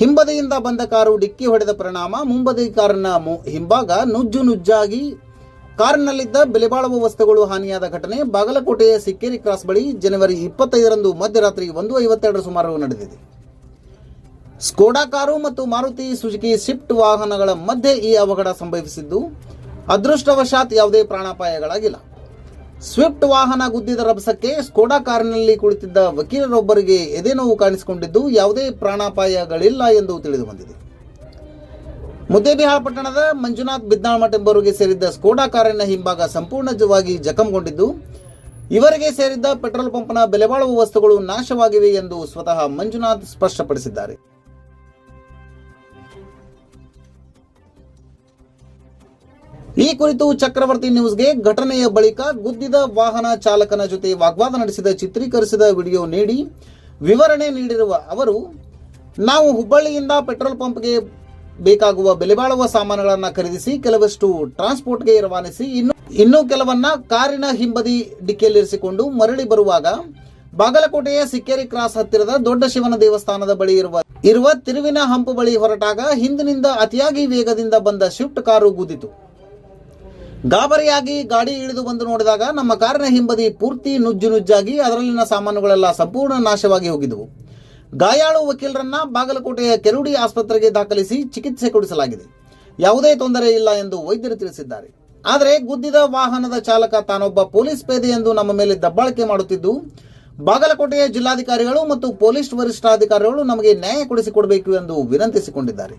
ಹಿಂಬದಿಯಿಂದ ಬಂದ ಕಾರು ಡಿಕ್ಕಿ ಹೊಡೆದ ಪರಿಣಾಮ. ಮುಂಬದಿ ಕಾರಿನ ಹಿಂಭಾಗ ನುಜ್ಜು ನುಜ್ಜಾಗಿ ಕಾರಿನಲ್ಲಿದ್ದ ಬೆಲೆಬಾಳುವ ವಸ್ತುಗಳು ಹಾನಿಯಾದ ಘಟನೆ. ಬಾಗಲಕೋಟೆಯ ಸಿಕ್ಕೇರಿ ಕ್ರಾಸ್ ಬಳಿ ಜನವರಿ ಇಪ್ಪತ್ತೈದರಂದು ಮಧ್ಯರಾತ್ರಿ ಒಂದು ಐವತ್ತೆರಡರ ಸುಮಾರು ನಡೆದಿದೆ. ಸ್ಕೋಡಾ ಕಾರು ಮತ್ತು ಮಾರುತಿ ಸುಜುಕಿ ಸ್ವಿಫ್ಟ್ ವಾಹನಗಳ ಮಧ್ಯೆ ಈ ಅವಘಡ ಸಂಭವಿಸಿದ್ದು. ಅದೃಷ್ಟವಶಾತ್ ಯಾವುದೇ ಪ್ರಾಣಾಪಾಯಗಳಾಗಿಲ್ಲ. ಸ್ವಿಫ್ಟ್ ವಾಹನ ಗುದ್ದಿದ ರಭಸಕ್ಕೆ ಸ್ಕೋಡಾ ಕಾರಿನಲ್ಲಿ ಕುಳಿತಿದ್ದ ವಕೀಲರೊಬ್ಬರಿಗೆ ಎದೆನೋವು ಕಾಣಿಸಿಕೊಂಡಿದ್ದು ಯಾವುದೇ ಪ್ರಾಣಾಪಾಯಗಳಿಲ್ಲ ಎಂದು ತಿಳಿದು ಬಂದಿದೆ ಮುದ್ದೇಬಿಹಾಳ ಪಟ್ಟಣದ ಮಂಜುನಾಥ್ ಬಿದ್ನಾಳ್ಮಠ್ ಎಂಬವರಿಗೆ ಸೇರಿದ್ದ ಸ್ಕೋಡಾ ಕಾರಿನ ಹಿಂಭಾಗ ಸಂಪೂರ್ಣವಾಗಿ ಜಖಂಗೊಂಡಿದ್ದು, ಇವರಿಗೆ ಸೇರಿದ್ದ ಪೆಟ್ರೋಲ್ ಪಂಪ್ನ ಬೆಲೆಬಾಳುವ ವಸ್ತುಗಳು ನಾಶವಾಗಿವೆ ಎಂದು ಸ್ವತಃ ಮಂಜುನಾಥ್ ಸ್ಪಷ್ಟಪಡಿಸಿದ್ದಾರೆ. ಈ ಕುರಿತು ಚಕ್ರವರ್ತಿ ನ್ಯೂಸ್ಗೆ ಘಟನೆಯ ಬಳಿಕ ಗುದ್ದಿದ ವಾಹನ ಚಾಲಕನ ಜೊತೆ ವಾಗ್ವಾದ ನಡೆಸಿದ, ಚಿತ್ರೀಕರಿಸಿದ ವಿಡಿಯೋ ನೀಡಿ ವಿವರಣೆ ನೀಡಿರುವ ಅವರು, ನಾವು ಹುಬ್ಬಳ್ಳಿಯಿಂದ ಪೆಟ್ರೋಲ್ ಪಂಪ್ಗೆ ಬೇಕಾಗುವ ಬೆಲೆಬಾಳುವ ಸಾಮಾನುಗಳನ್ನು ಖರೀದಿಸಿ, ಕೆಲವಷ್ಟು ಟ್ರಾನ್ಸ್ಪೋರ್ಟ್ಗೆ ರವಾನಿಸಿ, ಇನ್ನು ಇನ್ನು ಕೆಲವನ್ನ ಕಾರಿನ ಹಿಂಬದಿ ಡಿಕ್ಕಿಯಲ್ಲಿರಿಸಿಕೊಂಡು ಮರಳಿ ಬರುವಾಗ ಬಾಗಲಕೋಟೆಯ ಸಿಕ್ಕೇರಿ ಕ್ರಾಸ್ ಹತ್ತಿರದ ದೊಡ್ಡ ಶಿವನ ದೇವಸ್ಥಾನದ ಬಳಿ ಇರುವ ಇರುವ ತಿರುವಿನ ಹಂಪು ಬಳಿ ಹೊರಟಾಗ ಹಿಂದಿನಿಂದ ಅತಿಯಾಗಿ ವೇಗದಿಂದ ಬಂದ ಶಿಫ್ಟ್ ಕಾರು ಗುದ್ದಿತು. ಗಾಬರಿಯಾಗಿ ಗಾಡಿ ಇಳಿದು ಬಂದು ನೋಡಿದಾಗ ನಮ್ಮ ಕಾರಿನ ಹಿಂಬದಿ ಪೂರ್ತಿ ನುಜ್ಜು ನುಜ್ಜಾಗಿ ಅದರಲ್ಲಿನ ಸಾಮಾನುಗಳೆಲ್ಲ ಸಂಪೂರ್ಣ ನಾಶವಾಗಿ ಹೋಗಿದ್ದವು. ಗಾಯಾಳು ವಕೀಲರನ್ನ ಬಾಗಲಕೋಟೆಯ ಕೆರುಡಿ ಆಸ್ಪತ್ರೆಗೆ ದಾಖಲಿಸಿ ಚಿಕಿತ್ಸೆ ಕೊಡಿಸಲಾಗಿದೆ. ಯಾವುದೇ ತೊಂದರೆ ಇಲ್ಲ ಎಂದು ವೈದ್ಯರು ತಿಳಿಸಿದ್ದಾರೆ. ಆದರೆ ಗುದ್ದಿದ ವಾಹನದ ಚಾಲಕ ತಾನೊಬ್ಬ ಪೊಲೀಸ್ ಪೇದೆ ಎಂದು ನಮ್ಮ ಮೇಲೆ ದಬ್ಬಾಳಿಕೆ ಮಾಡುತ್ತಿದ್ದು, ಬಾಗಲಕೋಟೆಯ ಜಿಲ್ಲಾಧಿಕಾರಿಗಳು ಮತ್ತು ಪೊಲೀಸ್ ವರಿಷ್ಠಾಧಿಕಾರಿಗಳು ನಮಗೆ ನ್ಯಾಯ ಕೊಡಿಸಿಕೊಡಬೇಕು ಎಂದು ವಿನಂತಿಸಿಕೊಂಡಿದ್ದಾರೆ.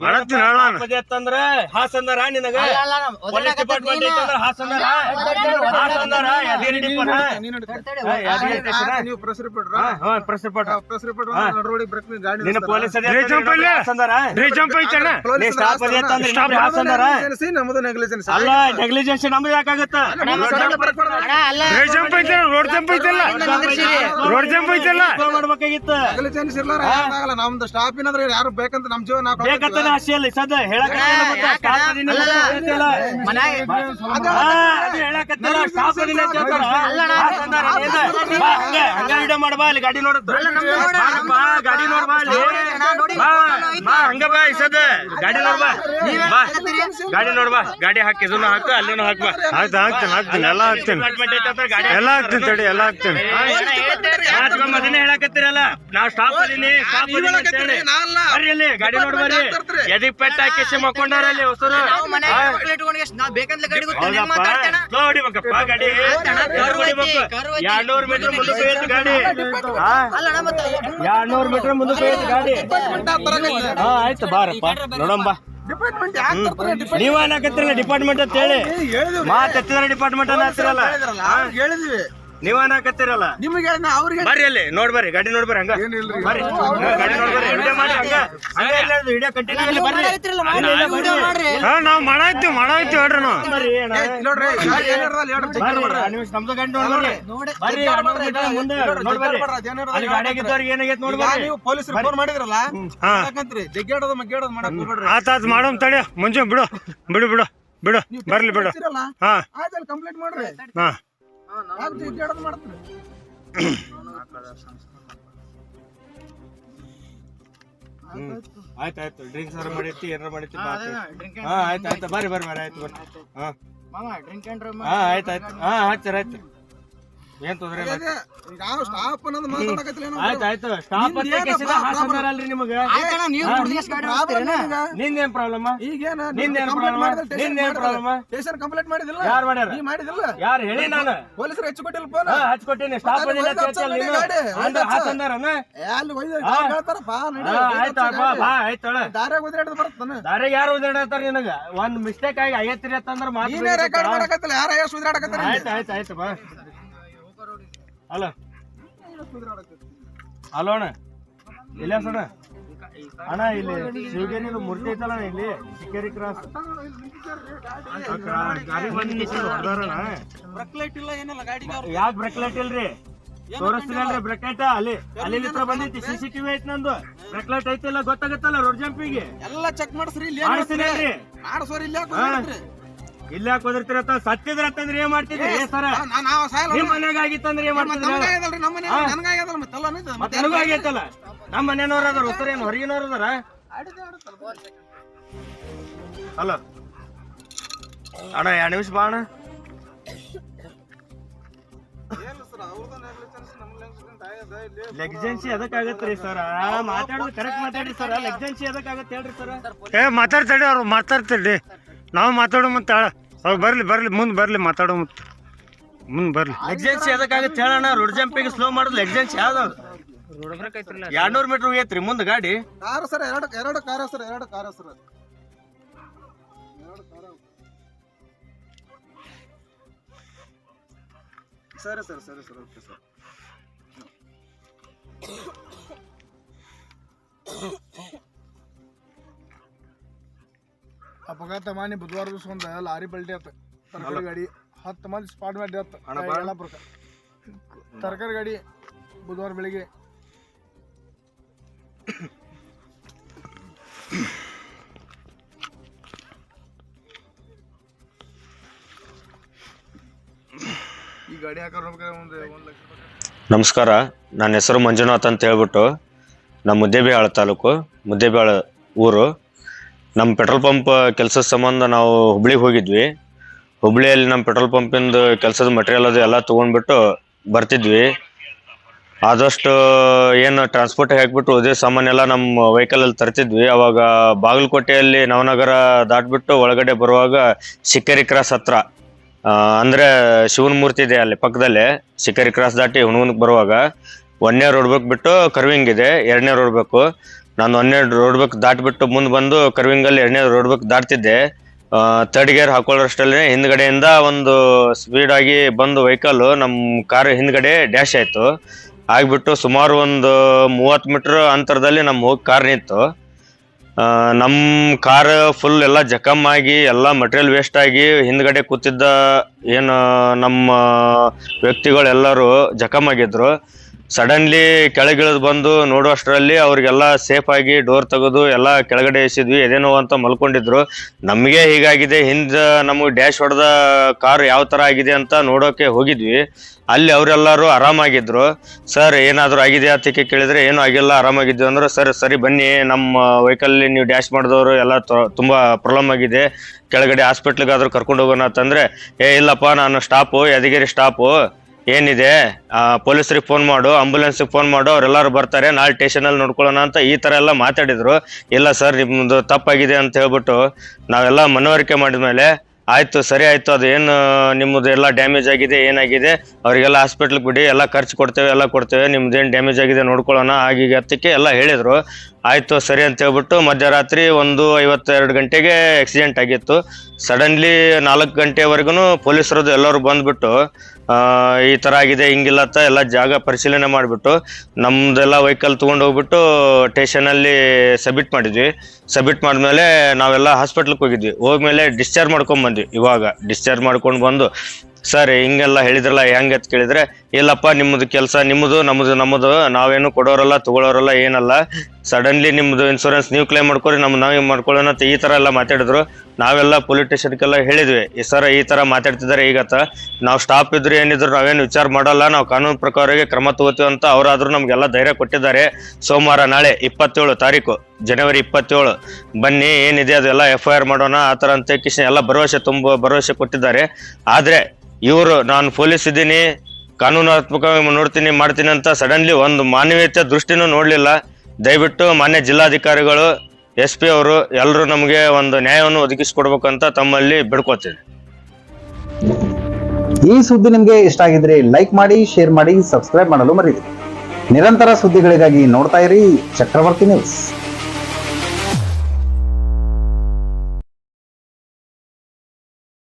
ಮಾಡತ್ತೀನಿ ಹೇಳ ನಾನು. ಅಂತಂದ್ರ ಹಾಸ್ ಅಂದಾರ ನಿನಗ ಪೊಲೀಸ್ ಡಿಪಾರ್ಟ್ಮೆಂಟ್ ಐತಂದ್ರ ಹಾಸ್ ಅಂದಾರ ಹಾಸ್ ಅಂದಾರ ಯಾದಗಿರಿ ಡಿಪೋನ? ಹಾ, ಯಾದಗಿರಿ ಸ್ಟೇಷನ್? ನೀವು ಪ್ರೆಸ್ ರಿಪೋರ್ಟ್ ಹಾ, ಹಾ, ಪ್ರೆಸ್ ರಿಪೋರ್ಟ್ ಪ್ರೆಸ್ ರಿಪೋರ್ಟ್ ಹಾ. ರೋಡಿಗೆ ಬ್ರೇಕ್ ಗಾಡಿ ನಿನ್ನ ಪೊಲೀಸ್ ರೇ ಜಂಪ್ ಇಲ್ಲ? ರೇ ಜಂಪ್ ಐತಣ್ಣ ನೀ ಸ್ಟಾಪ್ ಅದೇ ಅಂತಂದ್ರೆ ಇನ್ನೊಬ್ರು ಹಾಸ್ ಅಂದಾರ ನಮ್ಮದು ನೆಗ್ಲಿಜೆನ್ಸ್ ಅಲ್ಲ ನೆಗ್ಲಿಜೆನ್ಸ್ ನಮ್ದು ಯಾಕಾಗತ್ತ? ರೇ ಜಂಪ್ ಐತಲ್ಲ ರೋಡ್ ಜಂಪ್ ಐತಲ್ಲ. ರೋಡ್ ಜಂಪ್ ಐತಲ್ಲ. ಮಾಡ್ಬೇಕಾಗಿತ್ತು ನೆಗ್ಲಿಜೆನ್ಸ್ ಇರ್ಲಾರ ಆಗಲ್ಲ. ನಮ್ದು ಸ್ಟಾಪ್ ಏನಾದ್ರೆ ಯಾರು ಬೇಕಂತ ನಮ್ ಜೀವನ ಬೇಕಂತ ಆಸೆ ಅಲ್ಲ ಸದ ಹೇಳಕತ್ತಿಲ್ಲ ಮತ್ತೆ ಸ್ಟಾಪ್ ಅದಿನ ಗೊತ್ತಿಲ್ಲ. ಹಾ, ಅದು ಹೇಳಕತ್ತಿಲ್ಲ, ಸ್ಟಾಪ್ ಅದಿನ ಅಂತ ಹೇಳ್ತಾರ. ಹಾಸ್ ಅಂದಾರ, ಏನ? ಬಾ, ಹಂಗ ವಿಡಿಯೋ ಮಾಡಬಾ ಅಲ್ಲಿ ಗಾಡಿ ನೋಡ ಬಾ ಗಾಡಿ ನೋಡಬಾ ಅಲ್ಲಿ ಬಾ ಬಾ ಹಂಗ ಬಾ ಗಾಡಿ ನೋಡ್ಬಾ ಬಾ. ಬಾ. ಗಾಡಿ ನೋಡ್ ಬಾ. ಗಾಡಿ ಹಾಕಿ ಇದನ್ನು ಹಾಕು ಅಲ್ಲಿನೂ ಹಾಕ್ಬಾ ಆಯ್ತು ಹಾಕ್ತೇನೆ ಹಾಕ್ತೀನಿ ಎಲ್ಲ ಹಾಕ್ತೀನಿ. ಗಾಡಿ ಎಲ್ಲ ಹಾಕ್ತೇನೆ ತಡಿ ಎಲ್ಲ ಹಾಕ್ತೇನೆ. ಅದನ್ನೇ ಹೇಳಕತ್ತಿರಲ್ಲ? ನಾವು ಸ್ಟಾಪ್ ಅದೀನಿ ಸ್ಟಾಪ್ ಅದೀನಿ ಅಂತ ಹೇಳಿ. ಬರ್ರಿ ಅಲ್ಲಿ ಗಾಡಿ ನೋಡಿ ಬರ್ರಿ. ಎದಿಗ್ ಪೆಟ್ಟ ಹಾಕಿ ಮಕ್ಕೊಂಡಾರ ಅಲ್ಲಿ ಹೊಸರು? ಸ್ಲೋ ಹೊಡಿಬೇಕಪ್ಪ ಗಾಡಿ. ಹೊಡಿಬೇಕು ಎರಡ್ನೂರು ಮೀಟರ್ ಮುಂದಕ್ಕೆ ಹೋಯ್ತು ಗಾಡಿ. ಎರಡ್ನೂರು ಮೀಟರ್ ಮುಂದಕ್ಕೆ ಹೋಯ್ತು ಗಾಡಿ. ಹಾ ಆಯ್ತು ಬಾರಪ್ಪ. ನೋಡಂಬ ಡಿಪಾರ್ಟ್ಮೆಂಟ್ ನೀವ್ ಅಂತ ಹೇಳಿ? ಮಾತ್ ಎತ್ತಿದ್ರೆ ಡಿಪಾರ್ಟ್ಮೆಂಟ್ ಅಂತ ಹತ್ತಿರಲ್ಲ. ಹೇಳಿದ್ವಿ. ನೀವ್ ಅನ್ನಕತ್ತಿರಲ್ಲ ನಿಮಗೆ ಅವ್ರಿಗೆ ಬರ್ರಿ ಅಲ್ಲಿ ನೋಡ್ ಬರ್ರಿ ಗಾಡಿ ನೋಡ್ ಬರ್ರಿ ಹಂಗ. ಬರ್ರಿ. ಗಾಡಿ ನೋಡ್ ಬರ್ರಿ ವಿಡಿಯೋ ಮಾಡಿ ಹಂಗ. ಹಂಗ ಇಲ್ಲ ವಿಡಿಯೋ ಕಂಟಿನ್ಯೂ ಬರ್ರಿ. ಇಲ್ಲ, ಇಲ್ಲ, ಹಾ ನಾವು ಮಾಡಾಯ್ತೀವಿ ಮಾಡಾಯ್ತೀವಿ ಹೇಳ್ರಿ ನಾವು. ನೋಡ್ರಿ ನಮ್ದು ಗಾಡಿ ಬರ್ರಿ. ಮುಂದೆ ಅಲ್ಲಿ ಗಾಡಿಯಾಗಿದ್ದವ್ರಿಗೆ ಏನಾಗೈತೆ ನೀವು ಪೊಲೀಸ್ ಫೋನ್ ಮಾಡಿದ್ರಲ್ಲ. ಯಾಕಂತ್ರಿ ಜಗ್ಗಾಡೋದು ಮಗ್ಗಾಡೋದು ಮಾಡಕ್ ಹೋಗ್ಬೇಡ್ರಿ. ಆತ ಆತ್ ಮಾಡಮ್ ತಡಿ. ಮುಂಜಾನೆ ಬಿಡು ಬಿಡು ಬಿಡು ಬಿಡು. ಬರ್ಲಿ ಬಿಡು. ಹಾ. ಕಂಪ್ಲೇಂಟ್ ಮಾಡ್ರಿ. ಹಾ. ಯಾಕೆ ಜಗ್ಗಾಡೋದು ಮಾಡ್ತೀರಿ ಆಯ್ತು ಆಯ್ತು ಡ್ರಿಂಕ್ಸ್ ಏನಾರ ಮಾಡಿರ್ತಿ ಏನಾರ ಮಾಡಿರ್ತಿ. ಹಾ ಆಯ್ತು. ಆಯ್ತು. ಬರ್ರಿ ಬರ್ರಿ ಬರ್ರಿ ಆಯ್ತು ಬರ್ರಿ. ಹಾ. ಹಾ ಆಯ್ತು ಆಯ್ತು ಹಾ ಆಯ್ತು ಆಯ್ತು. ಏನ್ ತೊಂದ್ರೆ ಇಲ್ಲ. ನಾವು ಸ್ಟಾಪ್ ಅನ್ನೋದು ಮಾತಾಡಕತ್ತಿಲ್ಲ ಏನೋ ಆಯ್ತು ಆಯ್ತು. ಸ್ಟಾಪ್ ಏನಪ್ಪ ನಿಮಗ? ನಿಂದೇನ್ ಪ್ರಾಬ್ಲಮ್ ಈಗೇನ ನಿಂದೇನ್ ಕಂಪ್ಲೇಂಟ್ problem? ಮಾಡಿದ್ರೆ ಸ್ಟೇಷನ್ ನಿಂದೇನ್ problem? ಸ್ಟೇಷನ್ ಕಂಪ್ಲೇಂಟ್ ಮಾಡಿದಿಲ್ಲ? ಯಾರ್ ಮಾಡ್ಯಾರ? ನೀ ಮಾಡಿದಿಲ್ಲ? ಯಾರು ಹೇಳಿ ನಾನು? ಪೊಲೀಸರು ಹೆಚ್ಚು ಕೊಟ್ಟಿಲ್ಲ ಫೋನ್ ಹಾ, ಹಚ್ಕೊಟ್ಟಿನಿ ಸ್ಟಾಪ್ ಮತ್ತೆ ಅದಿಲ್ಲ ಅಲ್ಲಿ ಒಯ್ದು ನೀನು? ಗಾಡಿ, ಅಂದ್ರ ಒಯ್ದು ಹಚ್ಚ. ಅಂದಾರನ ಅಲ್ಲಿ ಒಯ್ದು ಹಾ. ಹೇಳ್ತಾರಪ್ಪ ನಡಿ, ಹಾ, ಒಯ್ದು ಆಯ್ತು ಹಚ್ಚ ಬಾ ಗಾಡಿ. ಬಾ ಆಯ್ತಳ ದಾರ್ಯಾಗ ಉದ್ರಾಡ್ದು ಬರುತ್ತಾನ ದಾರಿಗೆ ಯಾರು ಉದ್ರಾಡತ್ತಾರ ನಿನಗ? ಒಂದ್ ಮಿಸ್ಟೇಕ್ ಆಗಿ ಐತ್ರಿ ಅಂತಂದ್ರ ಮಾತು ನೀನೇ ರೆಕಾರ್ಡ್ ಮಾಡಕತ್ತಿಲ್ಲ. ಯಾರ ಎಷ್ಟು ಉದ್ರಾಡಕತ್ತಾರ ಆಯ್ತು ಆಯ್ತು ಆಯ್ತು ಬಾ. ಹಲೋ ಹಲೋ ಅಣ್ಣ. ಇಲ್ಲ ಸಣ್ಣ ಅಣ್ಣ? ಇಲ್ಲಿ ಶಿವಗಿರಿದು ಮೂರ್ತಿ ಐತಲ್ಲ ಇಲ್ಲಿ? ಶಿಕ್ಕೇರಿ ಕ್ರಾಸ್ ಗಾಡಿ ಬಂದು ಬ್ರಕ್ಲೈಟ್ ಇಲ್ಲ ಏನಲ್ಲ ಗಾಡಿ ಯಾಕೆ ಬ್ರೇಕ್ ಲೈಟ್ ಇಲ್ರಿ? ತೋರಿಸ್ತೀನಿ ಬ್ರೇಕ್ ಲೈಟ್ ಅಲ್ಲಿ ಅಲ್ಲಿ ಹತ್ರ ಬಂದೈತಿ ಸಿ ಸಿ ಟಿವಿ ಐತಿ ನಂದು. ಬ್ರೇಕ್ ಲೈಟ್ ಐತಿಲ್ಲ ಗೊತ್ತಾಗತ್ತಲ್ಲ ರೋಡ್ ಜಂಪಿಗೆ ಎಲ್ಲ ಚೆಕ್ ಮಾಡಿಸ್ರಿ ಇಲ್ಲಿ ಮಾಡಿಸ್ತೀನಲ್ರಿ ಮಾಡಿಸೋರಿ? ಇಲ್ಲಿ? ಇಲ್ಲ ಕುದಿರ್ತೀರ ಸತ್ತಿದ್ರ ಅಂತಂದ್ರೆ ಏನ್ ಮಾಡ್ತಿದ್ರಿ? ಏ ಸರ. ನಿಮ್ ಮನ್ಯಾಗ ಆಗಿತ್ತಂದ್ರೆ ಏನ್ ಮಾಡ್ತಿದ್ರಿ? ಆಗೈತಲ್ಲ ನಮ್ಮ ಮನೆಯವ್ರ ಅದಾರ ಉತ್ತರ ಏನ್ ಹೊರಗಿನವ್ರ ಅದಾರ? ಅಲ್ಲ. ಅಣ್ಣ ಎರಡು ನಿಮಿಷ ಬಾ ಅಣ್ಣ. ಲೆಗ್ಜೆನ್ಸಿ ಅದಕ್ಕಾಗತ್ರಿ ಸರ್? ಮಾತಾಡೋದು ಕರೆಕ್ಟ್ ಮಾತಾಡ್ರಿ ಸರ್. ಲೆಗ್ಜೆನ್ಸಿ ಅದಕ್ಕಾಗತ್ತೆ ಹೇಳ್ರಿ ಸರ್. ಏ ಮಾತಾಡ್ತಾಡಿ ಅವ್ರು ಮಾತಾಡ್ತಾಡಿ ನಾವು ಮಾತಾಡೋ ಮತ್ತೆ ಅವ್ರು ಬರ್ಲಿ ಬರ್ಲಿ ಮುಂದೆ ಬರ್ಲಿ ಮಾತಾಡೋ ಮತ್ತೆ. ಮುಂದೆ ಬರ್ಲಿ. ಎಕ್ಸೆನ್ಸಿ ಅದಕ್ಕಾಗತ್ತೆ ಹೇಳೋಣ ರೋಡ್ ಜಂಪಿಗೆ ಸ್ಲೋ ಮಾಡಿದ್ಲು ಎಕ್ಸೆನ್ಸಿ ಯಾವ್ದು? ಎರಡ್ನೂರು ಮೀಟರ್ ಹೋಗೈತ್ರಿ ಮುಂದೆ ಗಾಡಿ. ಕಾರು ಸರ್ ಎರಡು ಎರಡು ಕಾರ ಸರ್ ಎರಡು ಕಾರ ಸರ್. ಸರಿ ಸರ್ ಸರಿ ಸರ್ ಓಕೆ ಸರ್. ಅಪಘಾತ ಮಾಡಿ ಬುಧವಾರ ದಿವಸ ಒಂದು ಲಾರಿ ಪಲ್ಟಿ ಆತ. ತರಕಾರಿ ಗಾಡಿ ಹತ್ತು ಮಂದಿ ಸ್ಪಾಟ್ ಮಾಡಿ ಆತ. ಯಲ್ಲಾಪುರಕ್ಕೆ. ತರಕಾರಿ ಗಾಡಿ ಬುಧವಾರ ಬೆಳಿಗ್ಗೆ. ಈ ಗಾಡಿ ಹಾಕೋರ್ ಒಂದು ಒಂದು ಲಕ್ಷ ರೂಪಾಯಿ ನಮಸ್ಕಾರ. ನನ್ನ ಹೆಸರು ಮಂಜುನಾಥ್ ಅಂತ ಹೇಳ್ಬಿಟ್ಟು ನಮ್ಮ ಮುದ್ದೇಬಿಹಾಳ ತಾಲೂಕು ಮುದ್ದೇಬಿಹಾಳ ಊರು. ನಮ್ಮ ಪೆಟ್ರೋಲ್ ಪಂಪ್ ಕೆಲಸದ ಸಂಬಂಧ ನಾವು ಹುಬ್ಳಿಗೆ ಹೋಗಿದ್ವಿ. ಹುಬ್ಳಿಯಲ್ಲಿ ನಮ್ಮ ಪೆಟ್ರೋಲ್ ಪಂಪಿಂದು ಕೆಲಸದ ಮಟೀರಿಯಲ್ ಅದು ಎಲ್ಲ ತೊಗೊಂಡ್ಬಿಟ್ಟು ಬರ್ತಿದ್ವಿ. ಆದಷ್ಟು ಏನು ಟ್ರಾನ್ಸ್ಪೋರ್ಟ್ ಹಾಕಿಬಿಟ್ಟು ಅದೇ ಸಾಮಾನೆಲ್ಲ ನಮ್ಮ ವೆಹಿಕಲಲ್ಲಿ ತರ್ತಿದ್ವಿ. ಅವಾಗ ಬಾಗಲಕೋಟೆಯಲ್ಲಿ ನವನಗರ ದಾಟ್ಬಿಟ್ಟು ಒಳಗಡೆ ಬರುವಾಗ ಶಿಕ್ಕೇರಿ ಕ್ರಾಸ್ ಹತ್ರ ಅಂದರೆ ಶಿವನ ಮೂರ್ತಿ ಇದೆ ಅಲ್ಲಿ ಪಕ್ಕದಲ್ಲೇ ಸಿಕ್ಕೇರಿ ಕ್ರಾಸ್ ದಾಟಿ ಹುಣಗುಂದಕ್ಕೆ ಬರುವಾಗ, ಒಂದನೇ ರೋಡ್ ಬೇಕು ಬಿಟ್ಟು ಕರ್ವಿಂಗ್ ಇದೆ, ಎರಡನೇ ರೋಡ್ ಬೇಕು ನಾನು ಹನ್ನೆರಡು ರೋಡ್ ಬೇಕು ದಾಟ್ಬಿಟ್ಟು ಮುಂದೆ ಬಂದು ಕರ್ವಿಂಗಲ್ಲಿ ಎರಡನೇ ರೋಡ್ ಬೇಕು ದಾಟ್ತಿದ್ದೆ. ತರ್ಡ್ ಗೇರ್ ಹಾಕೊಳ್ಳೋಷ್ಟಲ್ಲೇ ಹಿಂದ್ಗಡೆಯಿಂದ ಒಂದು ಸ್ಪೀಡ್ ಆಗಿ ಬಂದು ವೆಹಿಕಲ್ ನಮ್ಮ ಕಾರ್ ಹಿಂದ್ಗಡೆ ಡ್ಯಾಶ್ ಆಯ್ತು. ಆಗಿಬಿಟ್ಟು ಸುಮಾರು ಒಂದು ಮೂವತ್ತು ಮೀಟರ್ ಅಂತರದಲ್ಲಿ ನಮ್ಮ ಹೋಗಿ ಕಾರ್ ನಿಂತು. ನಮ್ಮ ನಮ್ ಕಾರ್ ಫುಲ್ ಎಲ್ಲ ಜಖಮ್ ಆಗಿ, ಎಲ್ಲ ಮಟೀರಿಯಲ್ ವೇಸ್ಟ್ ಆಗಿ ಹಿಂದ್ಗಡೆ ಕೂತಿದ್ದ ಏನು ನಮ್ಮ ವ್ಯಕ್ತಿಗಳೆಲ್ಲರೂ ಜಖಮ್ ಆಗಿದ್ರು. ಸಡನ್ಲಿ ಕೆಳಗಿಳಿದು ಬಂದು ನೋಡುವಷ್ಟರಲ್ಲಿ ಅವ್ರಿಗೆಲ್ಲ ಸೇಫ್ ಆಗಿ ಡೋರ್ ತೆಗೆದು ಎಲ್ಲ ಕೆಳಗಡೆ ಎಸಿದ್ವಿ. ಎದೇನೋ ಅಂತ ಮಲ್ಕೊಂಡಿದ್ರು. ನಮಗೆ ಹೀಗಾಗಿದೆ. ಹಿಂದೆ ನಮಗೆ ಡ್ಯಾಶ್ ಹೊಡೆದ ಕಾರ್ ಯಾವ ಥರ ಆಗಿದೆ ಅಂತ ನೋಡೋಕೆ ಹೋಗಿದ್ವಿ. ಅಲ್ಲಿ ಅವರೆಲ್ಲರೂ ಆರಾಮಾಗಿದ್ರು. ಸರ್, ಏನಾದರೂ ಆಗಿದೆ? ಅಂತ ಕೇಳಿದರೆ, ಏನೂ ಆಗಿಲ್ಲ ಆರಾಮಾಗಿದ್ವಿ ಅಂದ್ರೆ, ಸರ್, ಸರಿ, ಬನ್ನಿ. ನಮ್ಮ ವೆಹಿಕಲ್ಲಿ ನೀವು ಡ್ಯಾಶ್ ಮಾಡಿದವರು ಎಲ್ಲ ತುಂಬಾ ಪ್ರಾಬ್ಲಮ್ ಆಗಿದೆ. ಕೆಳಗಡೆ ಹಾಸ್ಪಿಟ್ಲಿಗಾದ್ರೂ ಕರ್ಕೊಂಡು ಹೋಗೋಣ ಅಂತಂದರೆ ಏ, ಇಲ್ಲಪ್ಪ, ನಾನು ಸ್ಟಾಪು ಯಾದಗಿರಿ ಸ್ಟಾಪು ಏನಿದೆ? ಪೊಲೀಸರಿಗೆ ಫೋನ್ ಮಾಡು ಆಂಬುಲೆನ್ಸಿಗೆ ಫೋನ್ ಮಾಡು, ಅವರೆಲ್ಲರೂ ಬರ್ತಾರೆ, ನಾಳೆ ಸ್ಟೇಷನಲ್ಲಿ ನೋಡ್ಕೊಳ್ಳೋಣ ಅಂತ ಈ ಥರ ಎಲ್ಲ ಮಾತಾಡಿದ್ರು. ಇಲ್ಲ ಸರ್ ನಿಮ್ಮದು ತಪ್ಪಾಗಿದೆ ಅಂತ ಹೇಳ್ಬಿಟ್ಟು ನಾವೆಲ್ಲ ಮನವರಿಕೆ ಮಾಡಿದ್ಮೇಲೆ ಆಯ್ತು, ಸರಿ ಆಯ್ತು, ಅದು ಏನು, ನಿಮ್ಮದು ಎಲ್ಲ ಡ್ಯಾಮೇಜ್ ಆಗಿದೆ, ಏನಾಗಿದೆ? ಅವರಿಗೆಲ್ಲ ಹಾಸ್ಪಿಟ್ಲಿಗೆ ಬಿಡಿ, ಎಲ್ಲ ಖರ್ಚು ಕೊಡ್ತೇವೆ, ಎಲ್ಲ ಕೊಡ್ತೇವೆ ನಿಮ್ದು ಏನು ಡ್ಯಾಮೇಜ್ ಆಗಿದೆ ನೋಡ್ಕೊಳ್ಳೋಣ ಆಗೀಗ ಹತ್ತಕ್ಕೆ ಎಲ್ಲ ಹೇಳಿದ್ರು. ಆಯ್ತು ಸರಿ ಅಂತ ಹೇಳ್ಬಿಟ್ಟು ಮಧ್ಯರಾತ್ರಿ ಒಂದು ಐವತ್ತೆರಡು ಗಂಟೆಗೆ ಆಕ್ಸಿಡೆಂಟ್ ಆಗಿತ್ತು. ಸಡನ್ಲಿ ನಾಲ್ಕು ಗಂಟೆವರೆಗೂ ಪೊಲೀಸರದ್ದು ಎಲ್ಲರೂ ಬಂದ್ಬಿಟ್ಟು ಈ ಥರ ಆಗಿದೆ, ಹಿಂಗಿಲ್ಲ ಅಂತ ಎಲ್ಲ ಜಾಗ ಪರಿಶೀಲನೆ ಮಾಡಿಬಿಟ್ಟು ನಮ್ಮದೆಲ್ಲ ವೆಹಿಕಲ್ ತೊಗೊಂಡು ಹೋಗ್ಬಿಟ್ಟು ಸ್ಟೇಷನಲ್ಲಿ ಸಬ್ಮಿಟ್ ಮಾಡಿದ್ವಿ. ಸಬ್ಮಿಟ್ ಮಾಡಿದ್ಮೇಲೆ ನಾವೆಲ್ಲ ಹಾಸ್ಪಿಟ್ಲಿಗೆ ಹೋಗಿದ್ವಿ. ಹೋಗ್ಮೇಲೆ ಡಿಸ್ಚಾರ್ಜ್ ಮಾಡ್ಕೊಂಡ್ಬಂದ್ವಿ ಇವಾಗ ಡಿಸ್ಚಾರ್ಜ್ ಮಾಡ್ಕೊಂಡು ಬಂದು, ಸರ್, ಹಿಂಗೆಲ್ಲ ಹೇಳಿದ್ರಲ್ಲ, ಹೆಂಗೆ ಅಂತ ಕೇಳಿದ್ರೆ, ಇಲ್ಲಪ್ಪ, ನಿಮ್ಮದು ಕೆಲಸ, ನಿಮ್ಮದು, ನಮ್ಮದು ನಮ್ಮದು, ನಾವೇನು ಕೊಡೋರಲ್ಲ ತಗೊಳ್ಳೋರಲ್ಲ ಏನಲ್ಲ. ಸಡನ್ಲಿ ನಿಮ್ಮದು ಇನ್ಶೂರೆನ್ಸ್ ನೀವು ಕ್ಲೈಮ್ ಮಾಡ್ಕೊರಿ ನಮ್ಮ ನಾವು ಮಾಡ್ಕೊಳ್ಳೋಣ ಅಂತ ಈ ಥರ ಎಲ್ಲ ಮಾತಾಡಿದ್ರು. ನಾವೆಲ್ಲ ಪೊಲೀಸ್ ಸ್ಟೇಷನ್ಗೆಲ್ಲ ಹೇಳಿದ್ವಿ, ಈ ಸರ ಈ ಥರ ಮಾತಾಡ್ತಿದ್ದಾರೆ ಈಗತ್ತ ನಾವು ಸ್ಟಾಪ್ ಇದ್ರು ಏನಿದ್ರು ನಾವೇನು ವಿಚಾರ ಮಾಡಲ್ಲ, ನಾವು ಕಾನೂನು ಪ್ರಕಾರವಾಗಿ ಕ್ರಮ ತಗೋತೀವಿ ಅಂತ ಅವರಾದ್ರೂ ನಮಗೆಲ್ಲ ಧೈರ್ಯ ಕೊಟ್ಟಿದ್ದಾರೆ. ಸೋಮವಾರ ನಾಳೆ ಇಪ್ಪತ್ತೇಳು ತಾರೀಕು, ಜನವರಿ ಇಪ್ಪತ್ತೇಳು, ಬನ್ನಿ ಏನಿದೆ ಅದೆಲ್ಲ ಎಫ್ ಐ ಆರ್ ಮಾಡೋಣ, ಆ ಥರ ಅಂತ ಕಿಶನ್ ಎಲ್ಲ ಭರವಸೆ ತುಂಬ, ಭರವಸೆ ಕೊಟ್ಟಿದ್ದಾರೆ. ಆದರೆ ಇವರು, ನಾನು ಪೊಲೀಸ್ ಇದ್ದೀನಿ, ಕಾನೂನಾತ್ಮಕವಾಗಿ ನೋಡ್ತೀನಿ, ಮಾಡ್ತೀನಿ ಅಂತ ಸಡನ್ಲಿ ಒಂದು ಮಾನವೀಯತೆ ದೃಷ್ಟಿನೂ ನೋಡಲಿಲ್ಲ. ದಯವಿಟ್ಟು ಮಾನ್ಯ ಜಿಲ್ಲಾಧಿಕಾರಿಗಳು, ಎಸ್ ಪಿ ಅವರು ಎಲ್ಲರೂ ನಮಗೆ ಒಂದು ನ್ಯಾಯವನ್ನು ಒದಗಿಸಿಕೊಡ್ಬೇಕಂತ ತಮ್ಮಲ್ಲಿ ಬಿಡ್ಕೋತೀನಿ ಈ ಸುದ್ದಿ ನಿಮಗೆ ಇಷ್ಟ ಆಗಿದ್ರೆ ಲೈಕ್ ಮಾಡಿ, ಶೇರ್ ಮಾಡಿ, ಸಬ್ಸ್ಕ್ರೈಬ್ ಮಾಡಲು ಮರೀರಿ ನಿರಂತರ ಸುದ್ದಿಗಳಿಗಾಗಿ ನೋಡ್ತಾ ಇರಿ ಚಕ್ರವರ್ತಿ ನ್ಯೂಸ್.